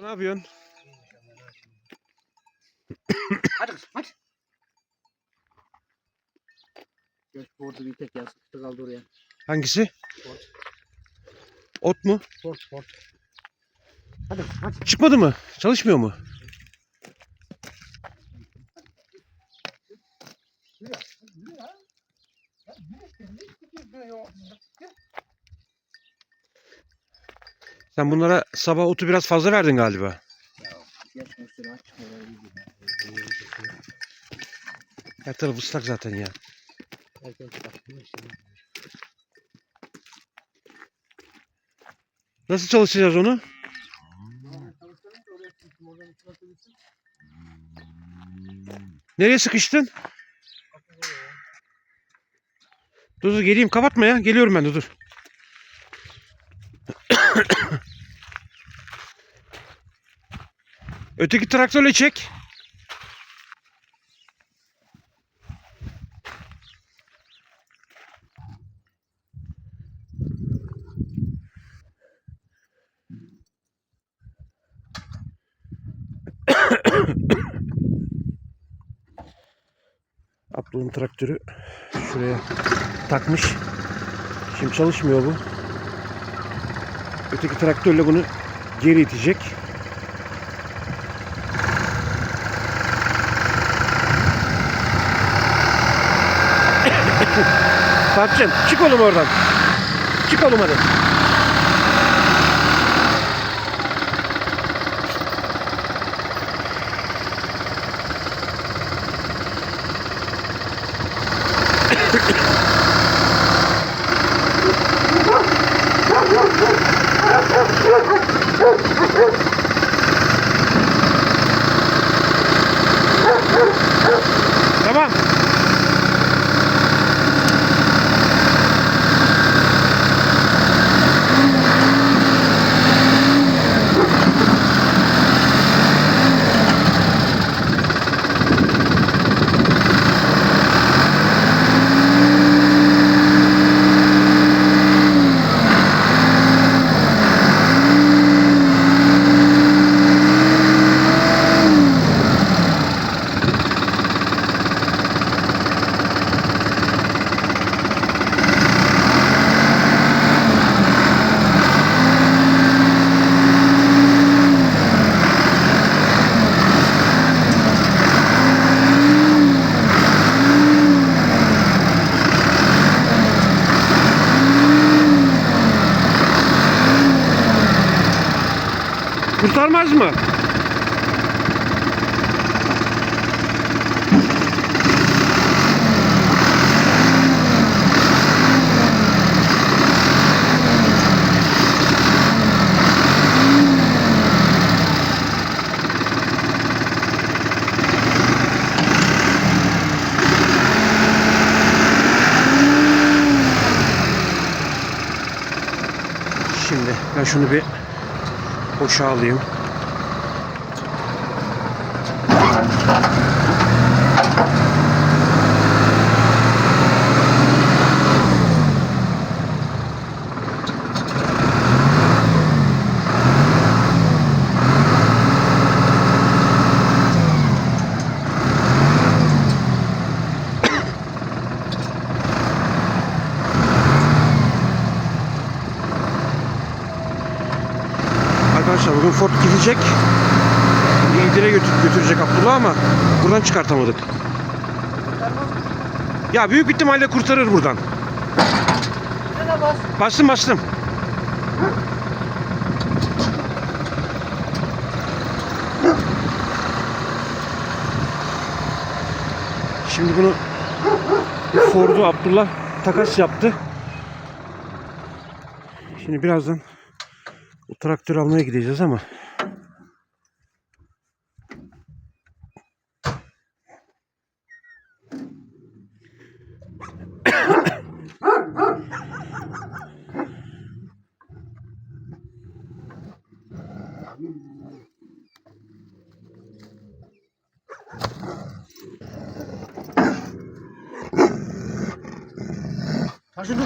Ne yapıyorsun? Hadi kızım hadi. Orada bir tek ya sıkıştı kaldı oraya. Hangisi? Fort. Ot mu? Fort fort. Hadi hadi. Çıkmadı mı? Çalışmıyor mu? Sen bunlara sabah otu biraz fazla verdin galiba. Her taraf ıslak zaten ya. Nasıl çalışacağız onu? Nereye sıkıştın? Dur dur geleyim kapatma ya. Geliyorum ben de dur. Öteki traktörle çek. Traktörü şuraya takmış. Şimdi çalışmıyor bu. Öteki traktörle bunu geri itecek. Fatih'cim çık oğlum oradan. Çık oğlum hadi. Tamam. Kurtarmaz mı? Şimdi ben şunu bir boşa alayım. Arkadaşlar bugün Ford gidecek. İdire götür, götürecek Abdullah ama buradan çıkartamadık. Ya büyük ihtimalle kurtarır buradan. Bastım bastım. Şimdi bunu Ford'u Abdullah takas yaptı. Şimdi birazdan o traktör almaya gideceğiz ama Karşı dur.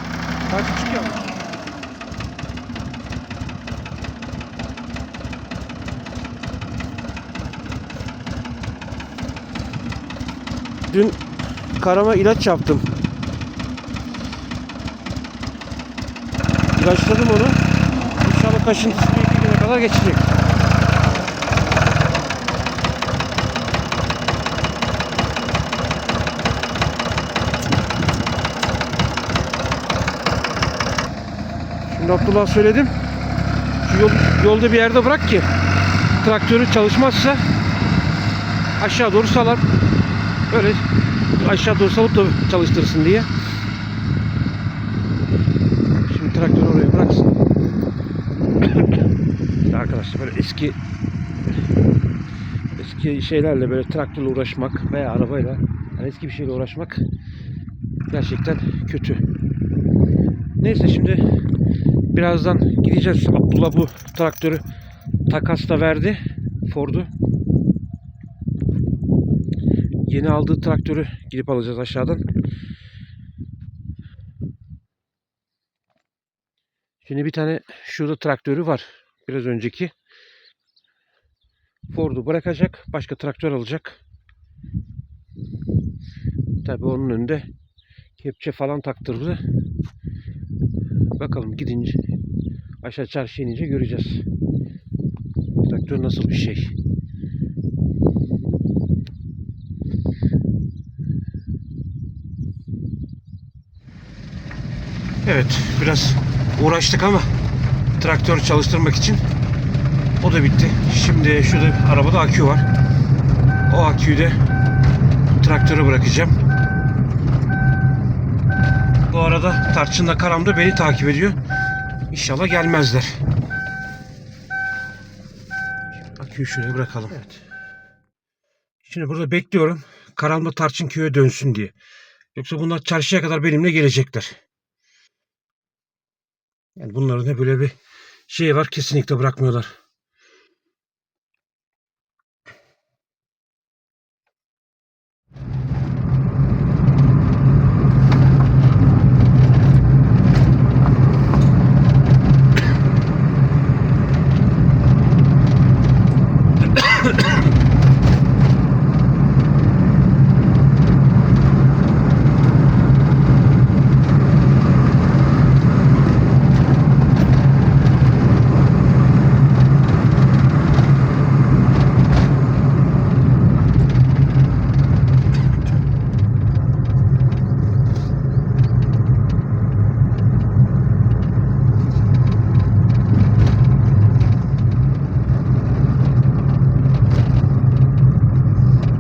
Tarçın çıkıyor. Dün karama ilaç yaptım. İlaçladım onu. İnşallah kaşıntısı bir iki güne kadar geçecek. Şimdi Abdullah söyledim. Şu yol, yolda bir yerde bırak ki traktörü çalışmazsa aşağı doğru salar. Böyle aşağı doğru salıp da çalıştırsın diye. Şimdi traktörü oraya bıraksın. İşte arkadaşlar böyle eski eski şeylerle böyle traktörle uğraşmak veya arabayla yani eski bir şeyle uğraşmak gerçekten kötü. Neyse şimdi birazdan gideceğiz. Abdullah bu traktörü takasla verdi. Ford'u. Yeni aldığı traktörü gidip alacağız aşağıdan. Şimdi bir tane şurada traktörü var. Biraz önceki. Ford'u bırakacak. Başka traktör alacak. Tabii onun önünde kepçe falan taktırdı. Bakalım gidince aşağı çarşıya inince göreceğiz. Traktör nasıl bir şey. Evet biraz uğraştık ama traktörü çalıştırmak için o da bitti. Şimdi şurada arabada akü var. O aküyü de traktöre bırakacağım. Bu arada Tarçın'la Karam da beni takip ediyor. İnşallah gelmezler. Aküyü şuraya bırakalım. Evet. Şimdi burada bekliyorum. Karam'la Tarçın köye dönsün diye. Yoksa bunlar çarşıya kadar benimle gelecekler. Yani bunların da böyle bir şey var. Kesinlikle bırakmıyorlar.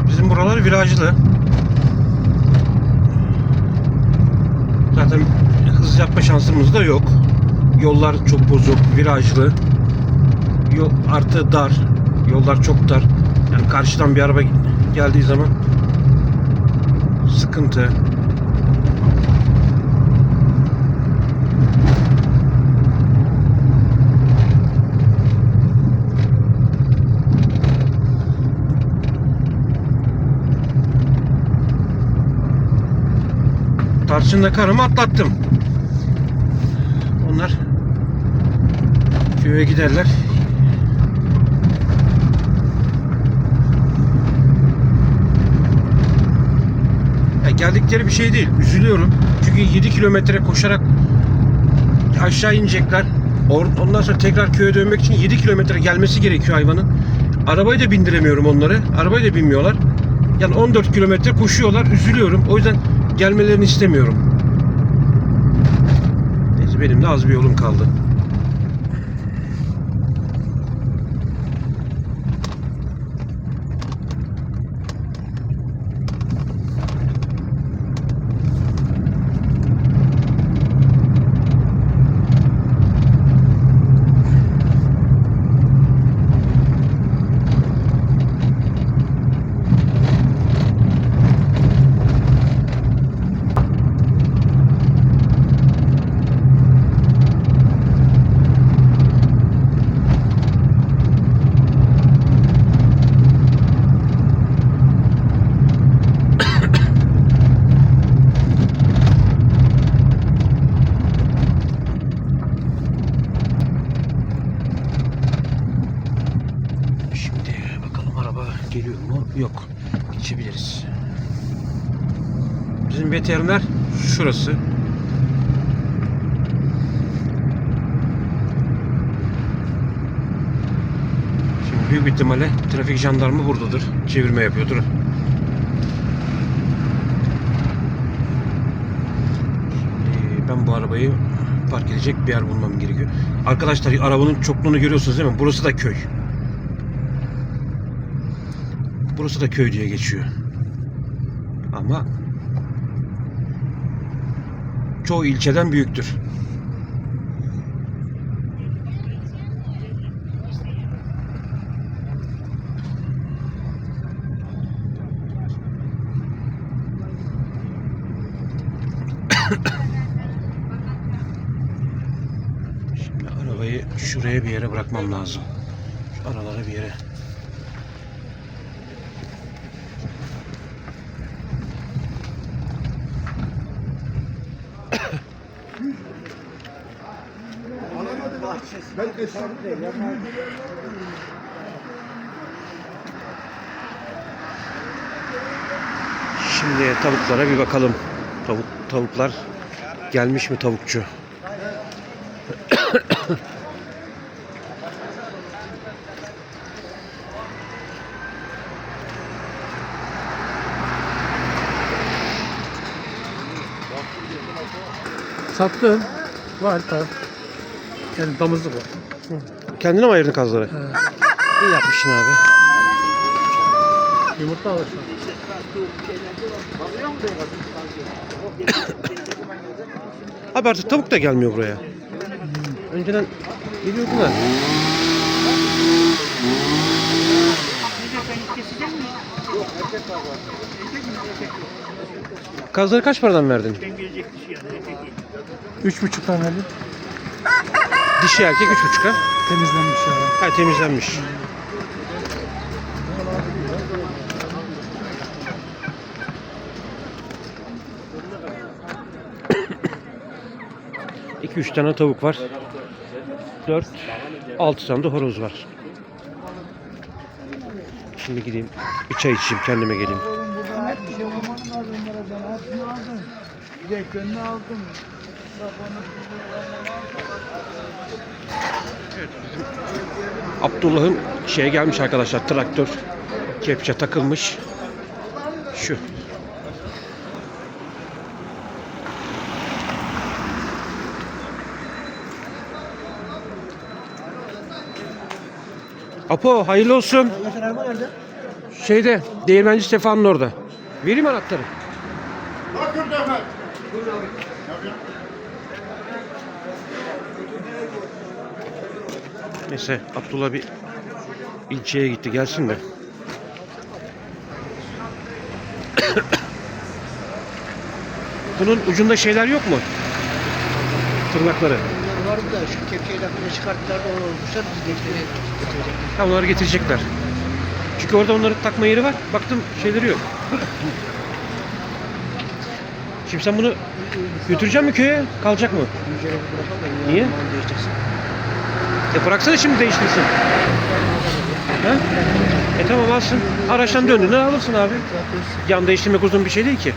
Bizim buralar virajlı. Zaten hız yapma şansımız da yok. Yollar çok bozuk, virajlı. Yol artı dar. Yollar çok dar. Yani karşıdan bir araba geldiği zaman sıkıntı. Tarçın'la karımı atlattım. Onlar köye giderler. Ya geldikleri bir şey değil. Üzülüyorum. Çünkü 7 kilometre koşarak aşağı inecekler. Ondan sonra tekrar köye dönmek için 7 kilometre gelmesi gerekiyor hayvanın. Arabayı da bindiremiyorum onları. Arabayı da binmiyorlar. Yani 14 kilometre koşuyorlar. Üzülüyorum. O yüzden gelmelerini istemiyorum. Neyse benim de az bir yolum kaldı. Araba geliyor mu? Yok. Geçebiliriz. Bizim veteriner şurası. Şimdi büyük ihtimalle trafik jandarma buradadır. Çevirme yapıyordur. Şimdi ben bu arabayı park edecek bir yer bulmam gerekiyor. Arkadaşlar arabanın çokluğunu görüyorsunuz değil mi? Burası da köy. Burası da köy diye geçiyor. Ama çoğu ilçeden büyüktür. Şimdi arabayı şuraya bir yere bırakmam lazım. Şu aralara bir yere. Şimdi tavuklara bir bakalım. Tavuk tavuklar gelmiş mi tavukçu? Sattın. Var tabi. Yani damızlık var. Kendine mi ayırdın kazları? İyi yapmışsın abi. Yumurta alır. Abi artık tavuk da gelmiyor buraya. Önceden geliyordu da. Kazları kaç paradan verdin? Üç buçuk tane verdim. Dişi erkek üç buçuka. Temizlenmiş yani. Ha temizlenmiş. İki üç tane tavuk var. Dört, altı tane de horoz var. Şimdi gideyim bir çay içeyim kendime geleyim. Abdullah'ın şeye gelmiş arkadaşlar traktör kepçe takılmış. Şu. Apo hayırlı olsun. Şeyde Değirmenci Stefano'nun orada. Vereyim anahtarı. Neyse Abdullah bir ilçeye gitti gelsin de. Bunun ucunda şeyler yok mu? Tırnakları. Var de şu kepçeyi lafını çıkarttılar da onu olmuşlar. Biz de işte getirecek. Ha onları getirecekler. Çünkü orada onların takma yeri var. Baktım şeyleri yok. Şimdi sen bunu götüreceğim mi köye? Kalacak mı? Da. Niye? E bıraksana şimdi değiştirsin. Ha? E tamam alsın. Araçtan döndüğünde alırsın abi. Yan değiştirmek uzun bir şey değil ki.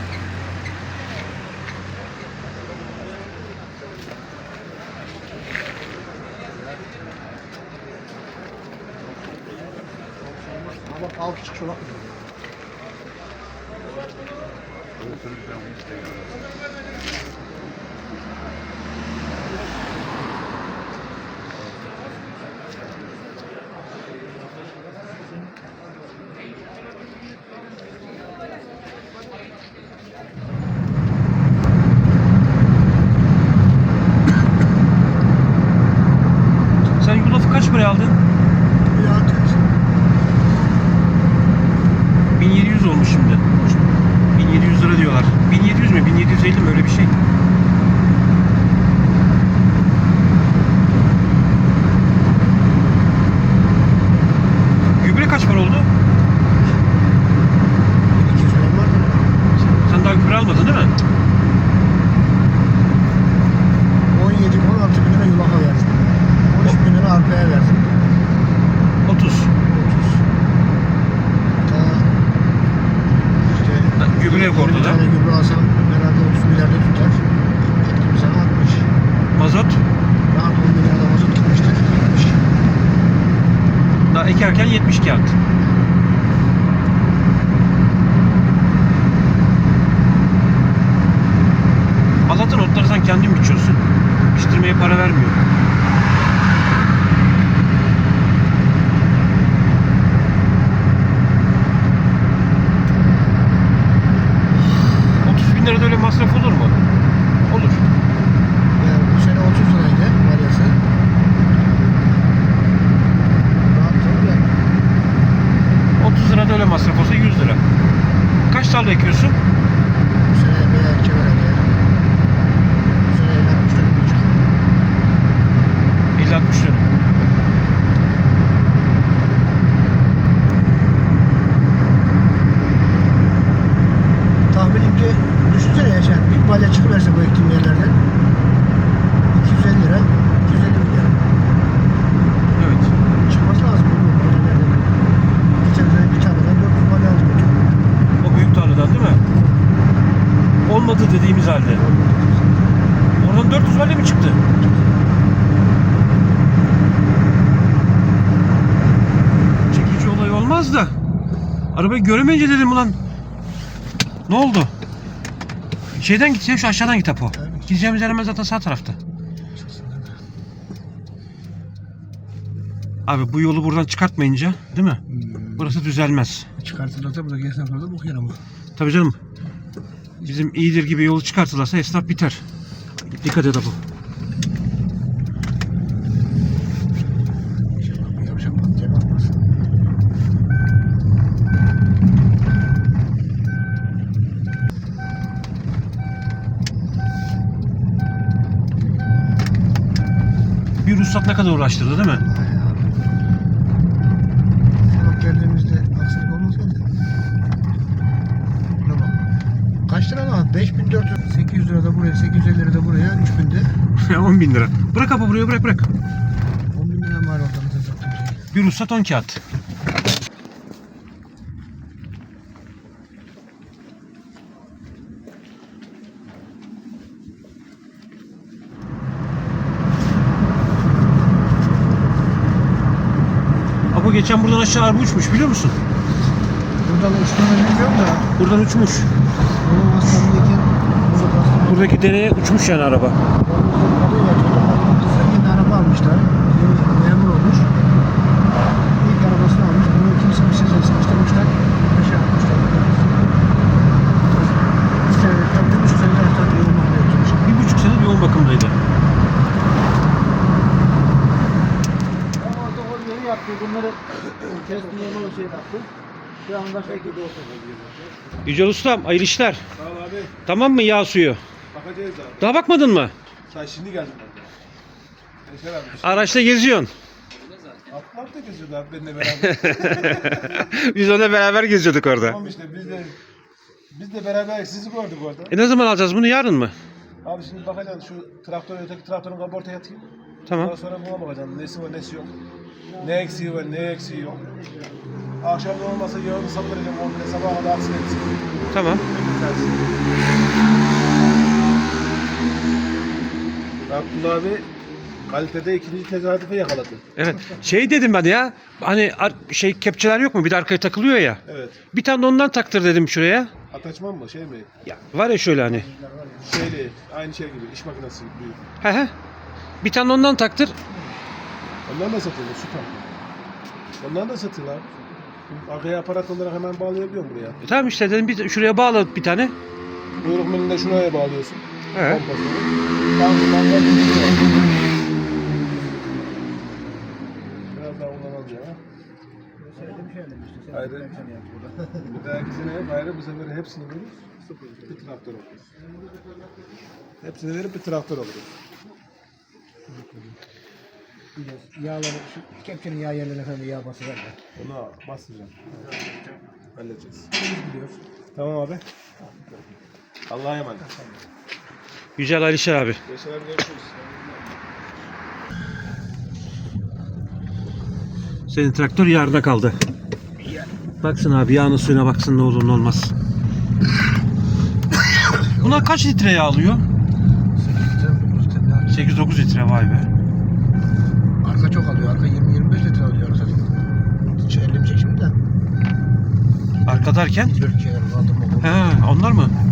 Av hiç çolak mı? Sen yulafı kaç paraya aldın? 1700 olmuş şimdi. 1700 lira diyorlar. 1700 mü? 1750 mi? Öyle bir şey. Gübre kaç para oldu? 200 lira var mı? Sen daha gübre almadın değil mi? 17, 16 bin lira yulafa verdim. 13 bin lira arpaya verdim. 30. 30. Daha işte Ha, gübre yok orada 20 da. tane gübre alsam ben 20'lerde tutar. Gittiğim sene 60. Mazot Rahat 10 bin lirada mazot gitmiştir. 70. daha ekerken 72 at. Allah'tan otları sen kendin biçiyorsun. Biçtirmeye para vermiyor. ...30 bin lirada öyle masraf olur mu? Olur. Yani bu sene 30 liraydı varyası. Rahat tabii yani. 30 lirada öyle masraf olsa 100 lira. Kaç tarla ekiyorsun? Bu sene belki öyle. Bu sene 50 60 lira buçuk. 50-60 lira. Tahminimce düşünsene ya sen bir balya çıkıverse bu ektiğim yerlerden 250 lira 250 milyar Evet. çıkması lazım bu balyalardan. Geçen sene bir tarladan 400 balya aldım. O büyük tarladan değil mi? Olmadı dediğimiz halde. Oradan 400 vale mi çıktı? Çekici olay olmaz da. Arabayı göremeyince dedim ulan. Ne oldu? Şeyden git ya şu aşağıdan git Apo. Gideceğimiz yer hemen zaten sağ tarafta. Abi bu yolu buradan çıkartmayınca değil mi? Burası düzelmez. Çıkartılırsa buradaki esnaflar da bakıyor ama. Tabii canım. Bizim iyidir gibi yolu çıkartılırsa esnaf biter. Dikkat et Apo. Ruhsat ne kadar uğraştırdı değil mi? Abi. Sabah geldiğimizde aksilik olmasaydı. Buna bak. Kaç lira lan? 5400, 800 lira da buraya, 850 lira da buraya, 3000 de. 10 bin lira. Bırak Apo buraya bırak bırak. 10 bin lira mesela sattığım şey. Bir ruhsat 10 kağıt. Geçen buradan aşağı araba uçmuş biliyor musun? Buradan uçtuğunu bilmiyorum da. Buradan uçmuş. Buradaki dereye uçmuş yani araba. yeni araba almışlar. Memur olmuş. İlk arabasını almış. Bunu kimse bir sezon sıkıştırmışlar. Aşağı atmışlar. Bir buçuk sene yoğun bakımda yatıyormuş. Bir buçuk sene yoğun bakımdaydı. Orada o yeri yaptı. Bunları kestim yolu şey yaptı. Şu anda şekilde oturuyor. Yücel Ustam hayırlı işler. Sağ ol abi. Tamam mı yağ suyu? Bakacağız abi. Daha bakmadın mı? Sen şimdi geldin ben. Yaşar abi. Araçta geziyorsun. Atlar da geziyordu abi benimle beraber. Biz onunla beraber geziyorduk orada. tamam işte biz de biz de beraber sizi gördük orada. E ne zaman alacağız bunu? Yarın mı? Abi şimdi bakacaksın şu traktör öteki traktörün kaportaya atayım. Tamam. Ondan sonra buna bakacaksın. Nesi var nesi yok. Ne eksiği var ne eksiği yok. Akşam da olmasa yarın saptıracağım. Onu da sabaha kadar aksın etsin. Tamam. Abdullah abi kalitede ikinci tesadüfe yakaladı. Evet. Şey dedim ben ya. Hani şey kepçeler yok mu? Bir de arkaya takılıyor ya. Evet. Bir tane de ondan taktır dedim şuraya. Ataçman mı şey mi? Ya var ya şöyle hani. Şeyli aynı şey gibi iş makinesi büyük. He he. Bir tane ondan taktır. Ondan da satıyorlar süper. Ondan da satıyorlar. Arkaya aparat olarak hemen bağlayabiliyorum buraya. E tamam işte dedim bir şuraya bağladık bir tane. Kuyruk milini de şuraya bağlıyorsun. He. Kompasını. Tam mangal bilgisi var. Biraz daha kullanalım ya. Hayır. Bir dahaki sene hep ayrı bu sefer hepsini verip bir traktör alırız. Hepsini verip bir traktör alırız. Yağları, şu kepçenin yağ yerlerine falan bir yağ basıver de. Onu bastıracağım. Halledeceğiz. Tamam abi. Allah'a emanet. Yücel Alişer abi. Yaşar abi görüşürüz. Senin traktör yarıda kaldı. Baksın abi yağının suyuna baksın ne olur ne olmaz. Bunlar kaç litre yağ alıyor? 8-9 litre vay be. Kere kaldırma. He, onlar mı?